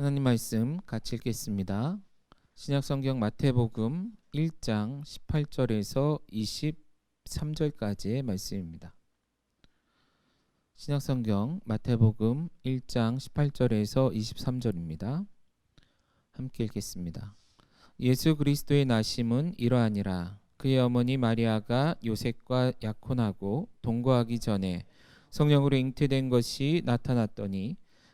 하나님 말씀 같이 읽겠습니다. 신약 성경 마태복음 1장 18절에서 23절까지의 말씀입니다. 신약 성경 마태복음 1장 18절에서 23절입니다. 함께 읽겠습니다. 예수 그리스도의 나심은 이러하니라 그의 어머니 마리아가 요셉과 약혼하고 동거하기 전에 성령으로 잉태된 것이 나타났더니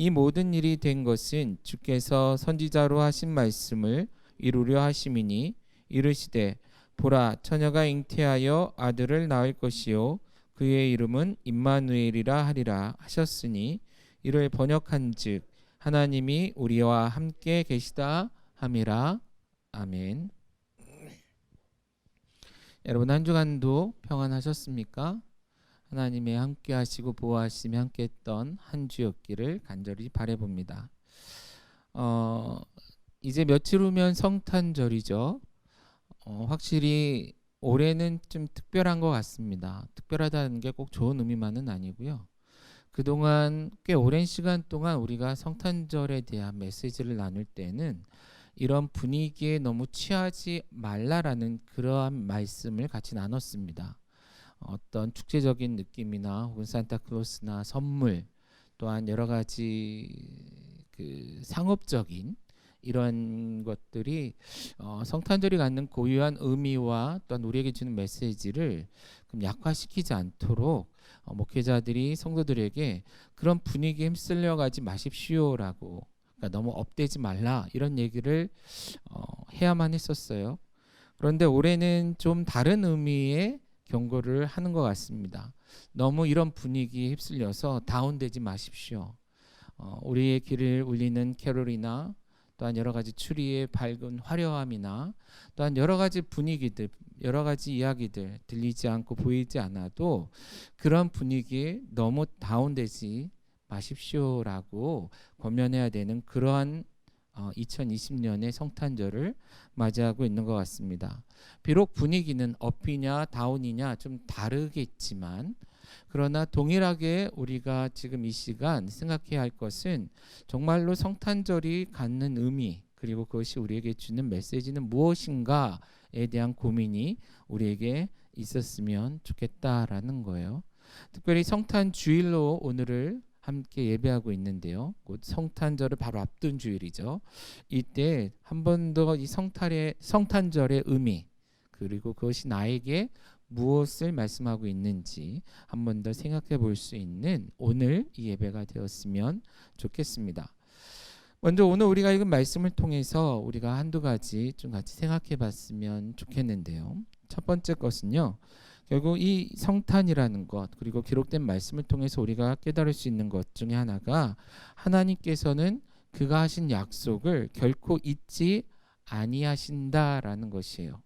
이 모든 일이 된 것은 주께서 선지자로 하신 말씀을 이루려 하심이니 이르시되 보라 처녀가 잉태하여 아들을 낳을 것이요 그의 이름은 임마누엘이라 하리라 하셨으니 이를 번역한즉 하나님이 우리와 함께 계시다 함이라 아멘. 여러분 한 주간도 평안하셨습니까? 하나님의 함께 하시고 보호하시며 함께 했던 한 주였기를 간절히 바라봅니다. 어, 이제 며칠 후면 성탄절이죠. 어, 확실히 올해는 좀 특별한 것 같습니다. 특별하다는 게 꼭 좋은 의미만은 아니고요. 그동안 꽤 오랜 시간 동안 우리가 성탄절에 대한 메시지를 나눌 때는 이런 분위기에 너무 취하지 말라라는 그러한 말씀을 같이 나눴습니다. 어떤 축제적인 느낌이나 혹은 산타클로스나 선물 또한 여러 가지 그 상업적인 이런 것들이 어, 성탄절이 갖는 고유한 의미와 또한 우리에게 주는 메시지를 좀 약화시키지 않도록 어, 목회자들이 성도들에게 그런 분위기에 휩쓸려 가지 마십시오라고 그러니까 너무 업되지 말라 이런 얘기를 어, 해야만 했었어요. 그런데 올해는 좀 다른 의미의 경고를 하는 것 같습니다. 너무 이런 분위기에 휩쓸려서 다운되지 마십시오. 어, 우리의 길을 울리는 캐롤이나 또한 여러 가지 추리의 밝은 화려함이나 또한 여러 가지 분위기들, 여러 가지 이야기들 들리지 않고 보이지 않아도 그런 분위기에 너무 다운되지 마십시오라고 권면해야 되는 그러한 어, 2020년의 성탄절을 맞이하고 있는 것 같습니다. 비록 분위기는 업이냐 다운이냐 좀 다르겠지만 그러나 동일하게 우리가 지금 이 시간 생각해야 할 것은 정말로 성탄절이 갖는 의미 그리고 그것이 우리에게 주는 메시지는 무엇인가에 대한 고민이 우리에게 있었으면 좋겠다라는 거예요. 특별히 성탄 주일로 오늘을 함께 예배하고 있는데요. 곧 성탄절을 바로 앞둔 주일이죠. 이때 한 번 더 이 성탄의 성탄절의 의미 그리고 그것이 나에게 무엇을 말씀하고 있는지 한 번 더 생각해 볼 수 있는 오늘 이 예배가 되었으면 좋겠습니다. 먼저 오늘 우리가 읽은 말씀을 통해서 우리가 한두 가지 좀 같이 생각해 봤으면 좋겠는데요. 첫 번째 것은요. 결국 이 성탄이라는 것 그리고 기록된 말씀을 통해서 우리가 깨달을 수 있는 것 중에 하나가 하나님께서는 그가 하신 약속을 결코 잊지 아니하신다라는 것이에요.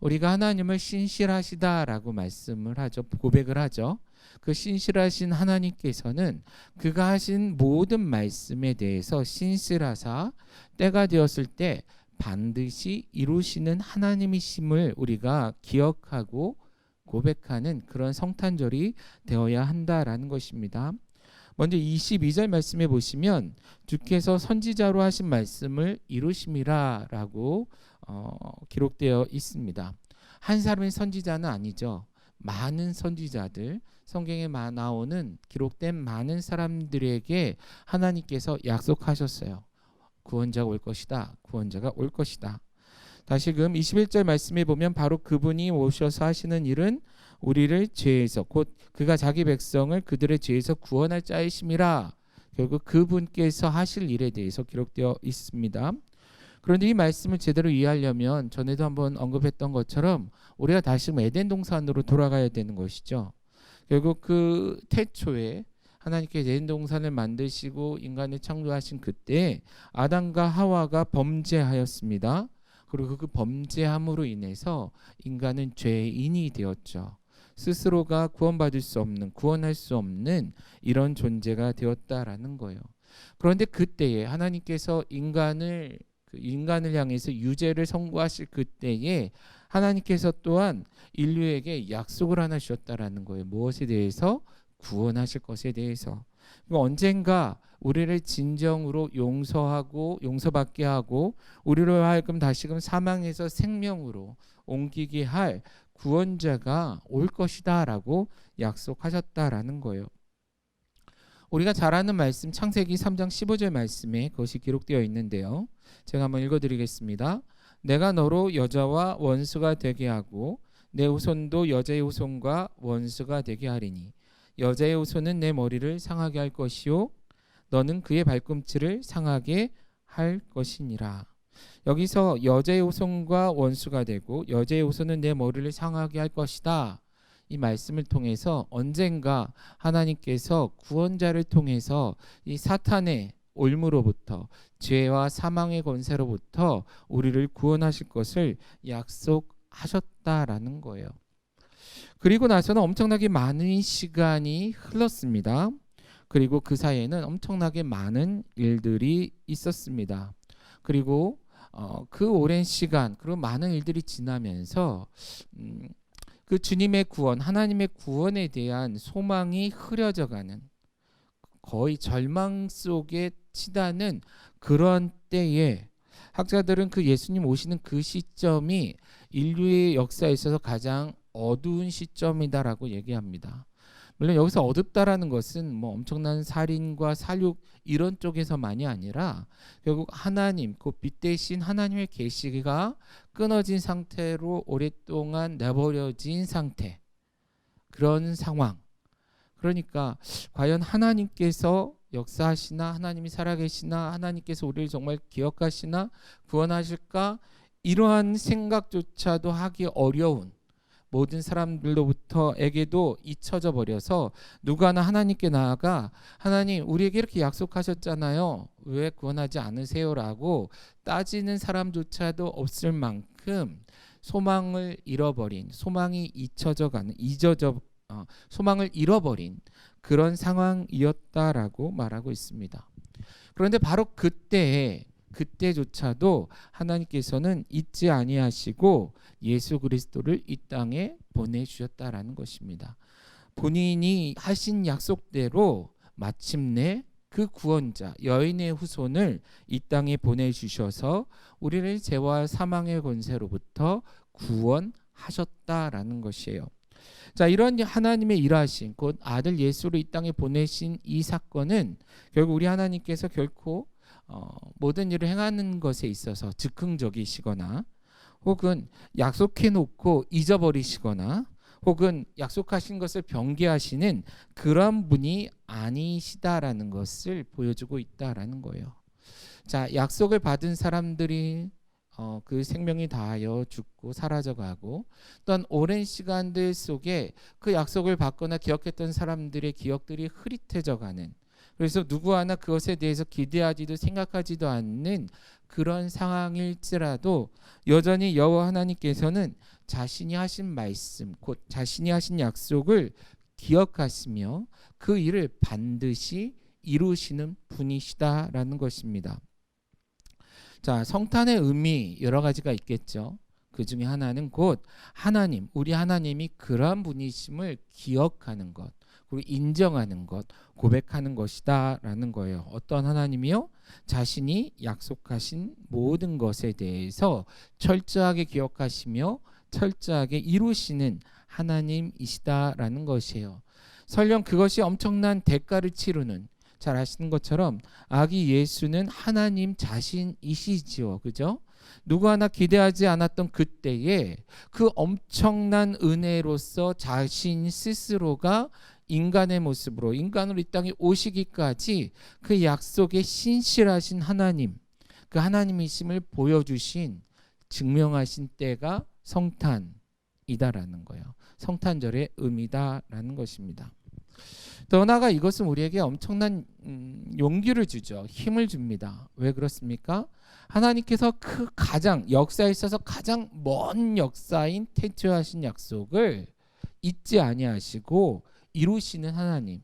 우리가 하나님을 신실하시다라고 말씀을 하죠. 고백을 하죠. 그 신실하신 하나님께서는 그가 하신 모든 말씀에 대해서 신실하사 때가 되었을 때 반드시 이루시는 하나님이심을 우리가 기억하고 고백하는 그런 성탄절이 되어야 한다라는 것입니다. 먼저 22절 말씀에 보시면 주께서 선지자로 하신 말씀을 이루심이라라고 어, 기록되어 있습니다. 한 사람의 선지자는 아니죠. 많은 선지자들 성경에 나오는 기록된 많은 사람들에게 하나님께서 약속하셨어요. 구원자가 올 것이다. 구원자가 올 것이다. 다시금 21절 말씀에 보면 바로 그분이 오셔서 하시는 일은 우리를 죄에서 곧 그가 자기 백성을 그들의 죄에서 구원할 자이심이라 결국 그분께서 하실 일에 대해서 기록되어 있습니다. 그런데 이 말씀을 제대로 이해하려면 전에도 한번 언급했던 것처럼 우리가 다시 에덴 동산으로 돌아가야 되는 것이죠. 결국 그 태초에 하나님께 내 동산을 만드시고 인간을 창조하신 그때 아담과 하와가 범죄하였습니다. 그리고 그 범죄함으로 인해서 인간은 죄인이 되었죠. 스스로가 구원받을 수 없는 구원할 수 없는 이런 존재가 되었다라는 거예요. 그런데 그때에 하나님께서 인간을 그 인간을 향해서 유죄를 선고하실 그때에 하나님께서 또한 인류에게 약속을 하나 주셨다라는 거예요. 무엇에 대해서 구원하실 것에 대해서. 언젠가 우리를 진정으로 용서하고 용서받게 하고 우리로 하여금 다시금 사망에서 생명으로 옮기게 할 구원자가 올 것이다라고 약속하셨다라는 거예요. 우리가 잘 아는 말씀 창세기 3장 15절 말씀에 그것이 기록되어 있는데요. 제가 한번 읽어 드리겠습니다. 내가 너로 여자와 원수가 되게 하고 내 후손도 여자의 후손과 원수가 되게 하리니 여자의 후손은 내 머리를 상하게 할 것이요 너는 그의 발꿈치를 상하게 할 것이니라. 여기서 여자의 후손과 원수가 되고 여자의 후손은 내 머리를 상하게 할 것이다. 이 말씀을 통해서 언젠가 하나님께서 구원자를 통해서 이 사탄의 올무로부터 죄와 사망의 권세로부터 우리를 구원하실 것을 약속하셨다라는 거예요. 그리고 나서는 엄청나게 많은 시간이 흘렀습니다. 그리고 그 사이에는 엄청나게 많은 일들이 있었습니다. 그리고 어, 그 오랜 시간 그리고 많은 일들이 지나면서 음, 그 주님의 구원, 하나님의 구원에 대한 소망이 흐려져가는 거의 절망 속에 치다는 그런 때에 학자들은 그 예수님 오시는 그 시점이 인류의 역사에 있어서 가장 어두운 시점이다라고 얘기합니다. 물론 여기서 어둡다라는 것은 뭐 엄청난 살인과 살육 이런 쪽에서만이 아니라 결국 하나님 그 빛 대신 하나님의 계시가 끊어진 상태로 오랫동안 내버려진 상태. 그런 상황. 그러니까 과연 하나님께서 역사하시나 하나님이 살아계시나 하나님께서 우리를 정말 기억하시나 구원하실까? 이러한 생각조차도 하기 어려운 모든 사람들로부터에게도 잊혀져 버려서 누가나 하나님께 나아가 하나님 우리에게 이렇게 약속하셨잖아요. 왜 구원하지 않으세요라고 따지는 사람조차도 없을 만큼 소망을 잃어버린 소망이 잊혀져 가는 잊어져 어, 소망을 잃어버린 그런 상황이었다라고 말하고 있습니다. 그런데 바로 그때에 그때조차도 하나님께서는 잊지 아니하시고 예수 그리스도를 이 땅에 보내 주셨다라는 것입니다. 본인이 하신 약속대로 마침내 그 구원자 여인의 후손을 이 땅에 보내 주셔서 우리를 죄와 사망의 권세로부터 구원하셨다라는 것이에요. 자, 이런 하나님의 일하신 곧 아들 예수를 이 땅에 보내신 이 사건은 결국 우리 하나님께서 결코 어, 모든 일을 행하는 것에 있어서 즉흥적이시거나 혹은 약속해 놓고 잊어버리시거나 혹은 약속하신 것을 변개하시는 그런 분이 아니시다라는 것을 보여주고 있다라는 거예요. 자, 약속을 받은 사람들이 어, 그 생명이 다하여 죽고 사라져가고 또한 오랜 시간들 속에 그 약속을 받거나 기억했던 사람들의 기억들이 흐릿해져가는 그래서 누구 하나 그것에 대해서 기대하지도 생각하지도 않는 그런 상황일지라도 여전히 여호와 하나님께서는 자신이 하신 말씀 곧 자신이 하신 약속을 기억하시며 그 일을 반드시 이루시는 분이시다라는 것입니다. 자, 성탄의 의미 여러 가지가 있겠죠. 그 중에 하나는 곧 하나님, 우리 하나님이 그러한 분이심을 기억하는 것, 그리고 인정하는 것, 고백하는 것이다라는 거예요. 어떤 하나님이요? 자신이 약속하신 모든 것에 대해서 철저하게 기억하시며 철저하게 이루시는 하나님이시다라는 것이에요. 설령 그것이 엄청난 대가를 치르는 잘 아시는 것처럼 아기 예수는 하나님 자신이시지요. 그죠? 누구 하나 기대하지 않았던 그때에 그 엄청난 은혜로서 자신 스스로가 인간의 모습으로 인간으로 이 땅에 오시기까지 그 약속에 신실하신 하나님, 그 하나님이심을 보여주신 증명하신 때가 성탄이다라는 거예요. 성탄절의 의미다라는 것입니다. 더 나아가 이것은 우리에게 엄청난 음, 용기를 주죠. 힘을 줍니다. 왜 그렇습니까? 하나님께서 그 가장 역사에 있어서 가장 먼 역사인 태초하신 약속을 잊지 아니하시고 이루시는 하나님.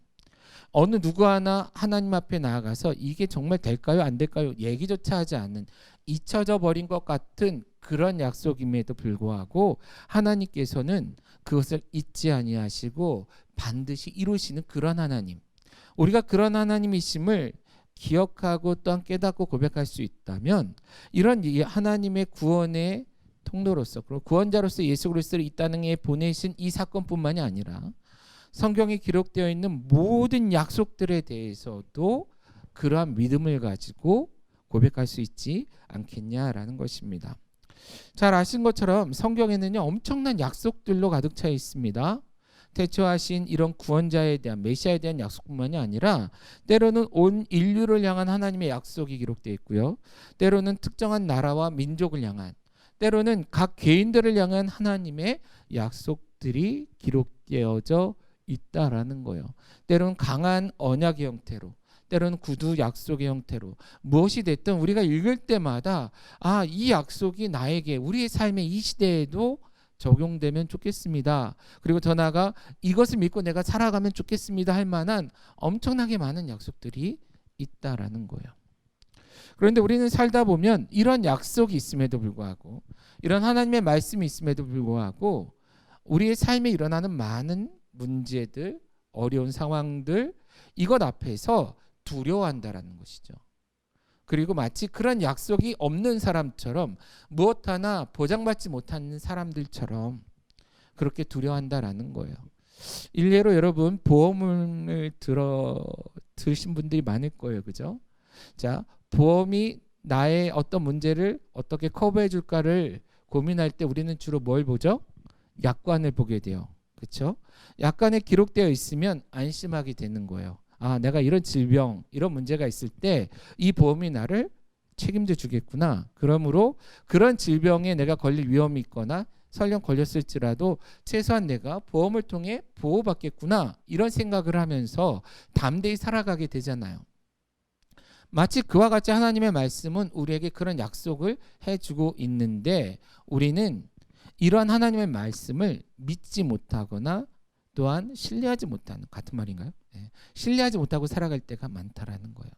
어느 누구 하나 하나님 앞에 나아가서 이게 정말 될까요? 안 될까요? 얘기조차 하지 않는 잊혀져 버린 것 같은 그런 약속임에도 불구하고 하나님께서는 그것을 잊지 아니하시고 반드시 이루시는 그런 하나님. 우리가 그런 하나님이심을 기억하고 또한 깨닫고 고백할 수 있다면 이런 이 하나님의 구원의 통로로서 그리고 구원자로서 예수 그리스도를 이 땅에 보내신 이 사건뿐만이 아니라 성경에 기록되어 있는 모든 약속들에 대해서도 그러한 믿음을 가지고 고백할 수 있지 않겠냐라는 것입니다. 잘 아신 것처럼 성경에는요 엄청난 약속들로 가득 차 있습니다. 태초하신 이런 구원자에 대한 메시아에 대한 약속뿐만이 아니라 때로는 온 인류를 향한 하나님의 약속이 기록되어 있고요. 때로는 특정한 나라와 민족을 향한 때로는 각 개인들을 향한 하나님의 약속들이 기록되어져 있다라는 거예요. 때로는 강한 언약의 형태로 때로는 구두 약속의 형태로 무엇이 됐든 우리가 읽을 때마다 아, 이 약속이 나에게 우리의 삶의 이 시대에도 적용되면 좋겠습니다. 그리고 더 나아가 이것을 믿고 내가 살아가면 좋겠습니다 할 만한 엄청나게 많은 약속들이 있다라는 거예요. 그런데 우리는 살다 보면 이런 약속이 있음에도 불구하고 이런 하나님의 말씀이 있음에도 불구하고 우리의 삶에 일어나는 많은 문제들, 어려운 상황들 이것 앞에서 두려워한다라는 것이죠. 그리고 마치 그런 약속이 없는 사람처럼 무엇 하나 보장받지 못하는 사람들처럼 그렇게 두려워한다라는 거예요. 일례로 여러분 보험을 들어 들으신 분들이 많을 거예요. 그죠? 자, 보험이 나의 어떤 문제를 어떻게 커버해 줄까를 고민할 때 우리는 주로 뭘 보죠? 약관을 보게 돼요. 그렇죠? 약관에 기록되어 있으면 안심하게 되는 거예요. 아, 내가 이런 질병, 이런 문제가 있을 때 이 보험이 나를 책임져 주겠구나. 그러므로 그런 질병에 내가 걸릴 위험이 있거나 설령 걸렸을지라도 최소한 내가 보험을 통해 보호받겠구나. 이런 생각을 하면서 담대히 살아가게 되잖아요. 마치 그와 같이 하나님의 말씀은 우리에게 그런 약속을 해주고 있는데 우리는 이러한 하나님의 말씀을 믿지 못하거나 또한 신뢰하지 못하는 같은 말인가요? 네. 신뢰하지 못하고 살아갈 때가 많다라는 거예요.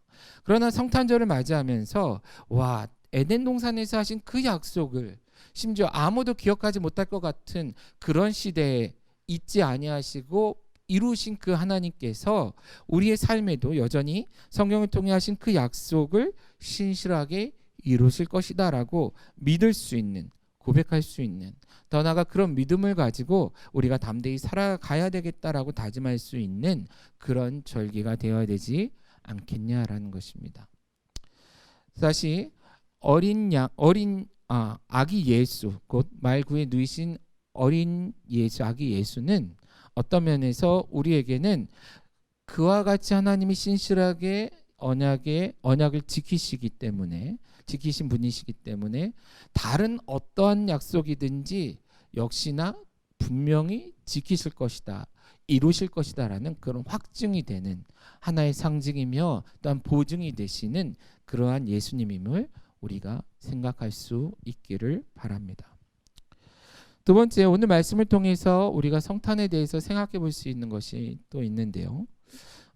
그러나 성탄절을 맞이하면서 와 에덴 동산에서 하신 그 약속을 심지어 아무도 기억하지 못할 것 같은 그런 시대에 잊지 아니하시고 이루신 그 하나님께서 우리의 삶에도 여전히 성경을 통해 하신 그 약속을 신실하게 이루실 것이다라고 믿을 수 있는 고백할 수 있는 더 나아가 그런 믿음을 가지고 우리가 담대히 살아가야 되겠다라고 다짐할 수 있는 그런 절기가 되어야 되지 않겠냐라는 것입니다. 다시 어린 양 어린 아 아기 예수 곧 말구에 누이신 어린 예수 아기 예수는 어떤 면에서 우리에게는 그와 같이 하나님이 신실하게 언약의 언약을 지키시기 때문에 지키신 분이시기 때문에 다른 어떠한 약속이든지 역시나 분명히 지키실 것이다. 이루실 것이다라는 그런 확증이 되는 하나의 상징이며 또한 보증이 되시는 그러한 예수님임을 우리가 생각할 수 있기를 바랍니다. 두 번째 오늘 말씀을 통해서 우리가 성탄에 대해서 생각해 볼 수 있는 것이 또 있는데요.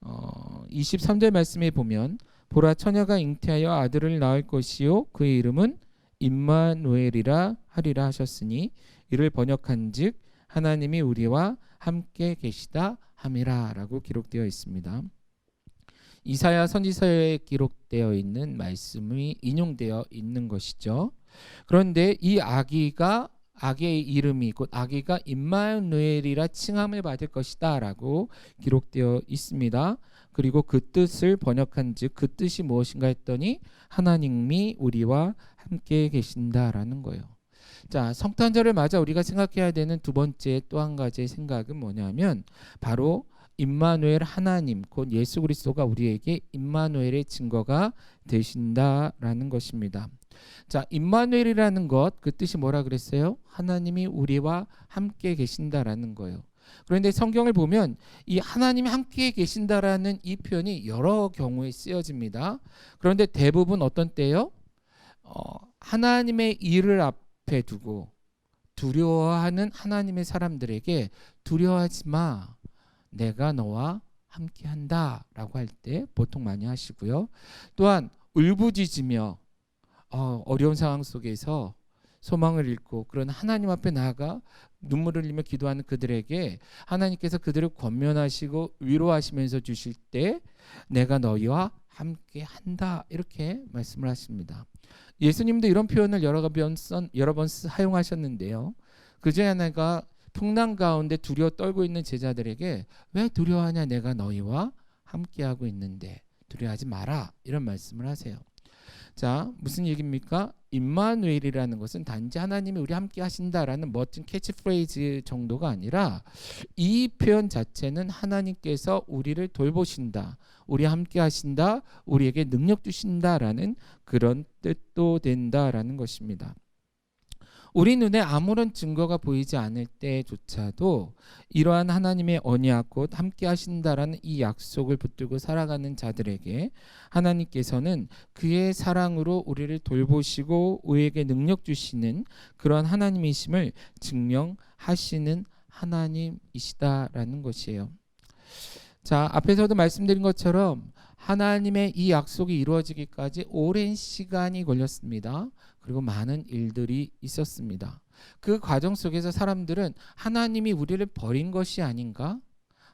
어, 23절 말씀에 보면 보라 처녀가 잉태하여 아들을 낳을 것이요 그의 이름은 임마누엘이라 하리라 하셨으니 이를 번역한즉 하나님이 우리와 함께 계시다 함이라라고 기록되어 있습니다. 이사야 선지서에 기록되어 있는 말씀이 인용되어 있는 것이죠. 그런데 이 아기가 아기의 이름이 곧 아기가 임마누엘이라 칭함을 받을 것이다라고 기록되어 있습니다. 그리고 그 뜻을 번역한즉 그 뜻이 무엇인가 했더니 하나님이 우리와 함께 계신다라는 거예요. 자, 성탄절을 맞아 우리가 생각해야 되는 두 번째 또 한 가지의 생각은 뭐냐면 바로 임마누엘 하나님 곧 예수 그리스도가 우리에게 임마누엘의 증거가 되신다라는 것입니다. 자, 임마누엘이라는 것 그 뜻이 뭐라 그랬어요? 하나님이 우리와 함께 계신다라는 거예요. 그런데 성경을 보면 이 하나님이 함께 계신다라는 이 표현이 여러 경우에 쓰여집니다. 그런데 대부분 어떤 때요? 어, 하나님의 일을 앞에 두고 두려워하는 하나님의 사람들에게 두려워하지 마. 내가 너와 함께 한다라고 할 때 보통 많이 하시고요. 또한 울부짖으며 어, 어려운 상황 속에서 소망을 잃고 그런 하나님 앞에 나아가 눈물을 흘리며 기도하는 그들에게 하나님께서 그들을 권면하시고 위로하시면서 주실 때 내가 너희와 함께 한다 이렇게 말씀을 하십니다. 예수님도 이런 표현을 여러 번, 써, 여러 번 사용하셨는데요. 그중에 하나가 풍랑 가운데 두려워 떨고 있는 제자들에게 왜 두려워하냐 내가 너희와 함께하고 있는데 두려워하지 마라 이런 말씀을 하세요. 자 무슨 얘기입니까? 임마누엘이라는 것은 단지 하나님이 우리 함께 하신다라는 멋진 캐치프레이즈 정도가 아니라 이 표현 자체는 하나님께서 우리를 돌보신다. 우리 함께 하신다. 우리에게 능력 주신다라는 그런 뜻도 된다라는 것입니다. 우리 눈에 아무런 증거가 보이지 않을 때조차도 이러한 하나님의 언약 곧 함께 하신다라는 이 약속을 붙들고 살아가는 자들에게 하나님께서는 그의 사랑으로 우리를 돌보시고 우리에게 능력 주시는 그런 하나님이심을 증명하시는 하나님이시다라는 것이에요. 자, 앞에서도 말씀드린 것처럼 하나님의 이 약속이 이루어지기까지 오랜 시간이 걸렸습니다. 그리고 많은 일들이 있었습니다. 그 과정 속에서 사람들은 하나님이 우리를 버린 것이 아닌가?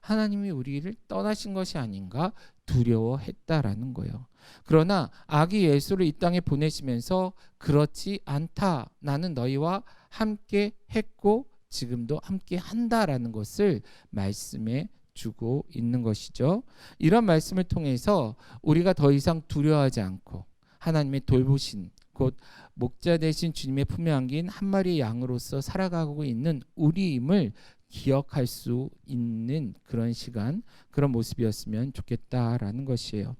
하나님이 우리를 떠나신 것이 아닌가? 두려워했다라는 거예요. 그러나 아기 예수를 이 땅에 보내시면서 그렇지 않다. 나는 너희와 함께 했고 지금도 함께 한다라는 것을 말씀해 주고 있는 것이죠. 이런 말씀을 통해서 우리가 더 이상 두려워하지 않고 하나님의 돌보신 곧 목자 대신 주님의 품에 안긴 한 마리의 양으로서 살아가고 있는 우리임을 기억할 수 있는 그런 시간, 그런 모습이었으면 좋겠다라는 것이에요.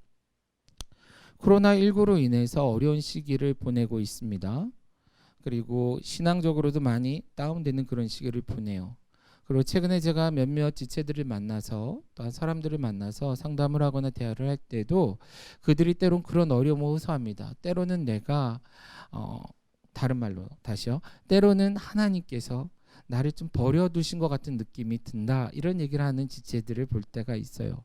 코로나19로 인해서 어려운 시기를 보내고 있습니다. 그리고 신앙적으로도 많이 다운되는 그런 시기를 보내요. 그리고 최근에 제가 몇몇 지체들을 만나서 또한 사람들을 만나서 상담을 하거나 대화를 할 때도 그들이 때론 그런 어려움을 호소합니다. 때로는 내가 어, 다른 말로 다시요. 때로는 하나님께서 나를 좀 버려두신 것 같은 느낌이 든다. 이런 얘기를 하는 지체들을 볼 때가 있어요.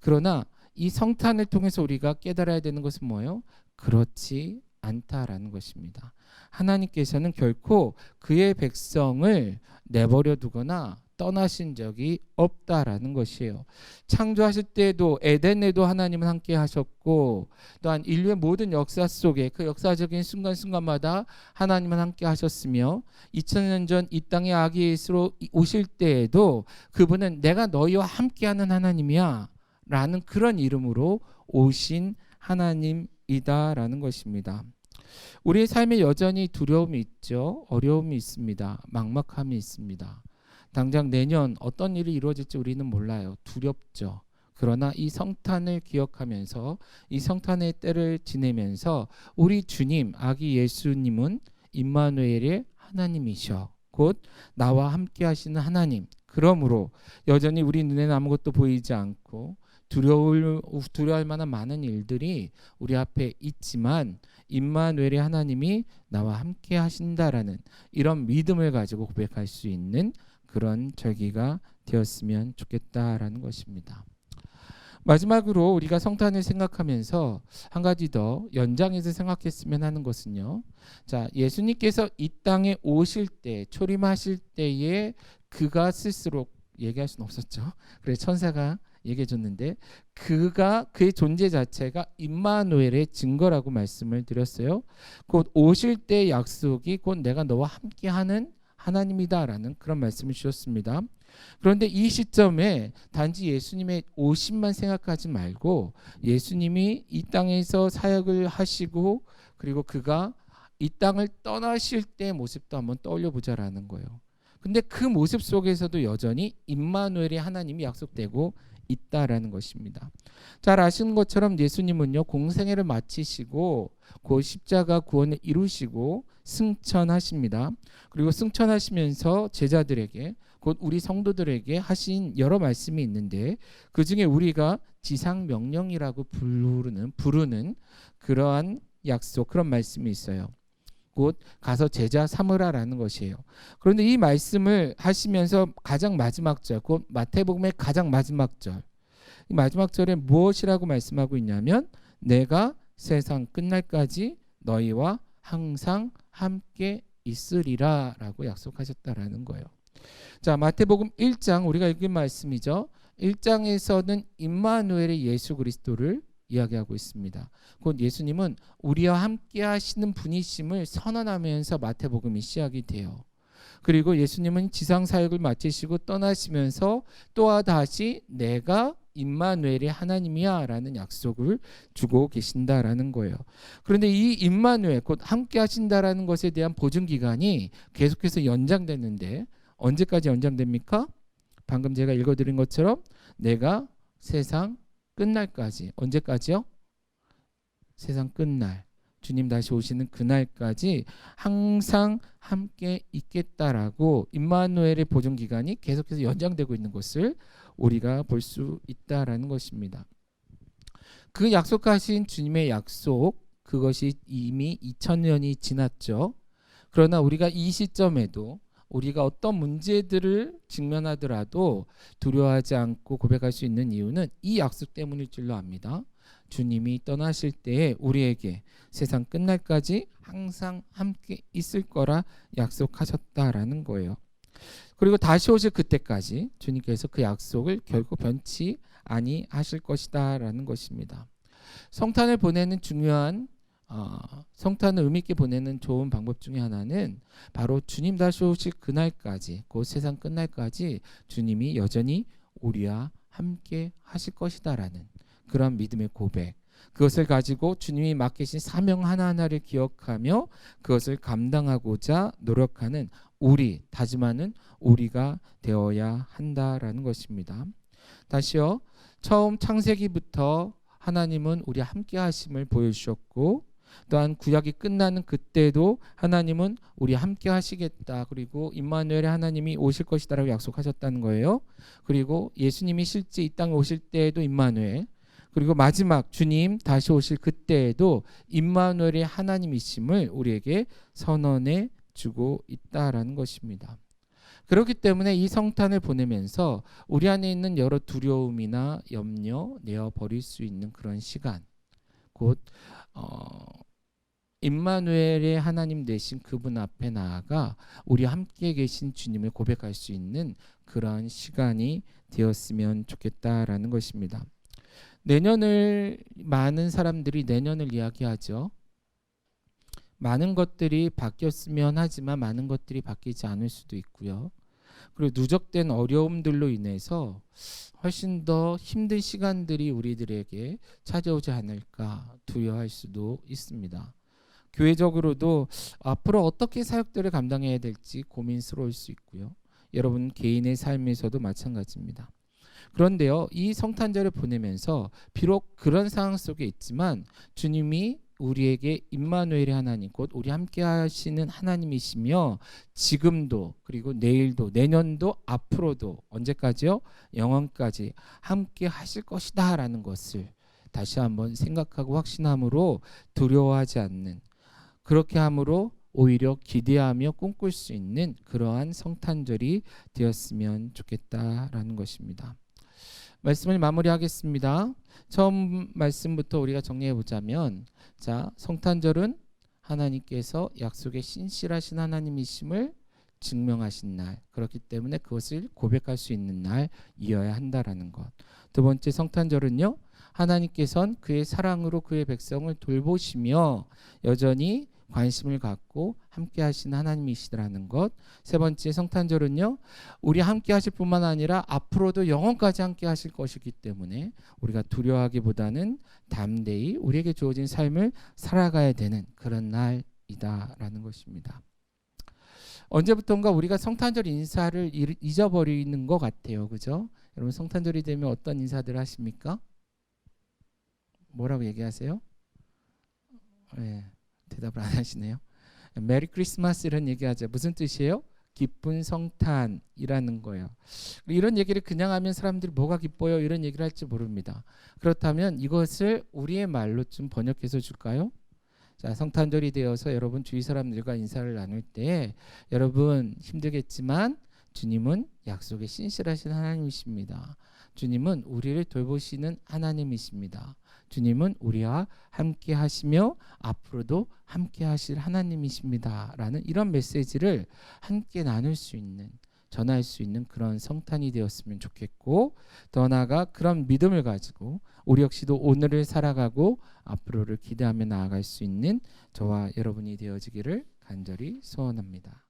그러나 이 성탄을 통해서 우리가 깨달아야 되는 것은 뭐예요? 그렇지 않다라는 것입니다. 하나님께서는 결코 그의 백성을 내버려 두거나 떠나신 적이 없다라는 것이에요. 창조하실 때도 에덴에도 하나님은 함께 하셨고 또한 인류의 모든 역사 속에 그 역사적인 순간순간마다 하나님은 함께 하셨으며 2000년 전 이 땅에 아기 예수로 오실 때에도 그분은 내가 너희와 함께하는 하나님이야 라는 그런 이름으로 오신 하나님이다라는 것입니다. 우리의 삶에 여전히 두려움이 있죠. 어려움이 있습니다. 막막함이 있습니다. 당장 내년 어떤 일이 이루어질지 우리는 몰라요. 두렵죠. 그러나 이 성탄을 기억하면서 이 성탄의 때를 지내면서 우리 주님 아기 예수님은 임마누엘의 하나님이셔. 곧 나와 함께 하시는 하나님. 그러므로 여전히 우리 눈에는 아무것도 보이지 않고 두려울 두려울 만한 많은 일들이 우리 앞에 있지만 임마누엘의 하나님이 나와 함께 하신다라는 이런 믿음을 가지고 고백할 수 있는 그런 절기가 되었으면 좋겠다라는 것입니다. 마지막으로 우리가 성탄을 생각하면서 한 가지 더 연장해서 생각했으면 하는 것은요. 자, 예수님께서 이 땅에 오실 때, 초림하실 때에 그가 스스로 얘기할 수는 없었죠. 그래 천사가 얘기해 줬는데 그가 그의 존재 자체가 임마누엘의 증거라고 말씀을 드렸어요. 곧 오실 때 약속이 곧 내가 너와 함께하는 하나님이다라는 그런 말씀을 주셨습니다. 그런데 이 시점에 단지 예수님의 오심만 생각하지 말고 예수님이 이 땅에서 사역을 하시고 그리고 그가 이 땅을 떠나실 때 모습도 한번 떠올려 보자라는 거예요. 근데 그 모습 속에서도 여전히 임마누엘의 하나님이 약속되고 있다라는 것입니다. 잘 아시는 것처럼 예수님은요 공생애를 마치시고 그 십자가 구원을 이루시고 승천하십니다. 그리고 승천하시면서 제자들에게 곧 우리 성도들에게 하신 여러 말씀이 있는데 그 중에 우리가 지상 명령이라고 부르는 부르는 그러한 약속 그런 말씀이 있어요. 곧 가서 제자 삼으라라는 것이에요. 그런데 이 말씀을 하시면서 가장 마지막 절, 곧 마태복음의 가장 마지막 절, 이 마지막 절에 무엇이라고 말씀하고 있냐면 내가 세상 끝날까지 너희와 항상 함께 있으리라라고 약속하셨다라는 거예요. 자, 마태복음 1장 우리가 읽은 말씀이죠. 1장에서는 임마누엘의 예수 그리스도를 이야기하고 있습니다. 곧 예수님은 우리와 함께 하시는 분이심을 선언하면서 마태복음이 시작이 돼요. 그리고 예수님은 지상 사역을 마치시고 떠나시면서 또한 다시 내가 임마누엘의 하나님이야라는 약속을 주고 계신다라는 거예요. 그런데 이 임마누엘 곧 함께 하신다라는 것에 대한 보증 기간이 계속해서 연장됐는데 언제까지 연장됩니까? 방금 제가 읽어드린 것처럼 내가 세상 끝날까지 언제까지요? 세상 끝날 주님 다시 오시는 그날까지 항상 함께 있겠다라고 임마누엘의 보존 기간이 계속해서 연장되고 있는 것을 우리가 볼 수 있다라는 것입니다. 그 약속하신 주님의 약속 그것이 이미 2000년이 지났죠. 그러나 우리가 이 시점에도 우리가 어떤 문제들을 직면하더라도 두려워하지 않고 고백할 수 있는 이유는 이 약속 때문일 줄로 압니다. 주님이 떠나실 때에 우리에게 세상 끝날까지 항상 함께 있을 거라 약속하셨다라는 거예요. 그리고 다시 오실 그때까지 주님께서 그 약속을 결코 변치 아니 하실 것이다라는 것입니다. 성탄을 보내는 중요한 어, 성탄을 의미 있게 보내는 좋은 방법 중에 하나는 바로 주님 다시 오실 그날까지 곧 세상 끝날까지 주님이 여전히 우리와 함께 하실 것이다라는 그런 믿음의 고백 그것을 가지고 주님이 맡기신 사명 하나하나를 기억하며 그것을 감당하고자 노력하는 우리 다짐하는 우리가 되어야 한다라는 것입니다. 다시요. 처음 창세기부터 하나님은 우리 함께 하심을 보여주셨고 또한 구약이 끝나는 그때도 하나님은 우리 함께 하시겠다. 그리고 임마누엘의 하나님이 오실 것이다라고 약속하셨다는 거예요. 그리고 예수님이 실제 이 땅에 오실 때에도 임마누엘 그리고 마지막 주님 다시 오실 그때에도 임마누엘의 하나님이심을 우리에게 선언해 주고 있다라는 것입니다. 그렇기 때문에 이 성탄을 보내면서 우리 안에 있는 여러 두려움이나 염려 내어 버릴 수 있는 그런 시간 곧 어, 임마누엘의 하나님 되신 그분 앞에 나아가 우리 함께 계신 주님을 고백할 수 있는 그러한 시간이 되었으면 좋겠다라는 것입니다. 내년을 많은 사람들이 내년을 이야기하죠. 많은 것들이 바뀌었으면 하지만 많은 것들이 바뀌지 않을 수도 있고요. 그리고 누적된 어려움들로 인해서 훨씬 더 힘든 시간들이 우리들에게 찾아오지 않을까 두려워할 수도 있습니다. 교회적으로도 앞으로 어떻게 사역들을 감당해야 될지 고민스러울 수 있고요. 여러분 개인의 삶에서도 마찬가지입니다. 그런데요, 이 성탄절을 보내면서 비록 그런 상황 속에 있지만 주님이 우리에게 임마누엘의 하나님 곧 우리 함께 하시는 하나님이시며 지금도 그리고 내일도 내년도 앞으로도 언제까지요? 영원까지 함께 하실 것이다라는 것을 다시 한번 생각하고 확신함으로 두려워하지 않는 그렇게 함으로 오히려 기대하며 꿈꿀 수 있는 그러한 성탄절이 되었으면 좋겠다라는 것입니다. 말씀을 마무리하겠습니다. 처음 말씀부터 우리가 정리해 보자면 자, 성탄절은 하나님께서 약속의 신실하신 하나님이심을 증명하신 날. 그렇기 때문에 그것을 고백할 수 있는 날이어야 한다라는 것. 두 번째 성탄절은요. 하나님께선 그의 사랑으로 그의 백성을 돌보시며 여전히 관심을 갖고 함께 하신 하나님이시라는 것. 세 번째 성탄절은요. 우리 함께 하실 뿐만 아니라 앞으로도 영원까지 함께 하실 것이기 때문에 우리가 두려워하기보다는 담대히 우리에게 주어진 삶을 살아가야 되는 그런 날이다라는 것입니다. 언제부턴가 우리가 성탄절 인사를 이- 잊어버리는 것 같아요. 그죠? 여러분 성탄절이 되면 어떤 인사들 하십니까? 뭐라고 얘기하세요? 네, 대답을 안 하시네요. 메리 크리스마스 이런 얘기하죠. 무슨 뜻이에요? 기쁜 성탄이라는 거예요. 이런 얘기를 그냥 하면 사람들이 뭐가 기뻐요? 이런 얘기를 할지 모릅니다. 그렇다면 이것을 우리의 말로 좀 번역해서 줄까요? 자, 성탄절이 되어서 여러분 주위 사람들과 인사를 나눌 때 여러분 힘들겠지만 주님은 약속에 신실하신 하나님이십니다. 주님은 우리를 돌보시는 하나님이십니다. 주님은 우리와 함께 하시며 앞으로도 함께 하실 하나님이십니다라는 이런 메시지를 함께 나눌 수 있는 전할 수 있는 그런 성탄이 되었으면 좋겠고 더 나아가 그런 믿음을 가지고 우리 역시도 오늘을 살아가고 앞으로를 기대하며 나아갈 수 있는 저와 여러분이 되어지기를 간절히 소원합니다.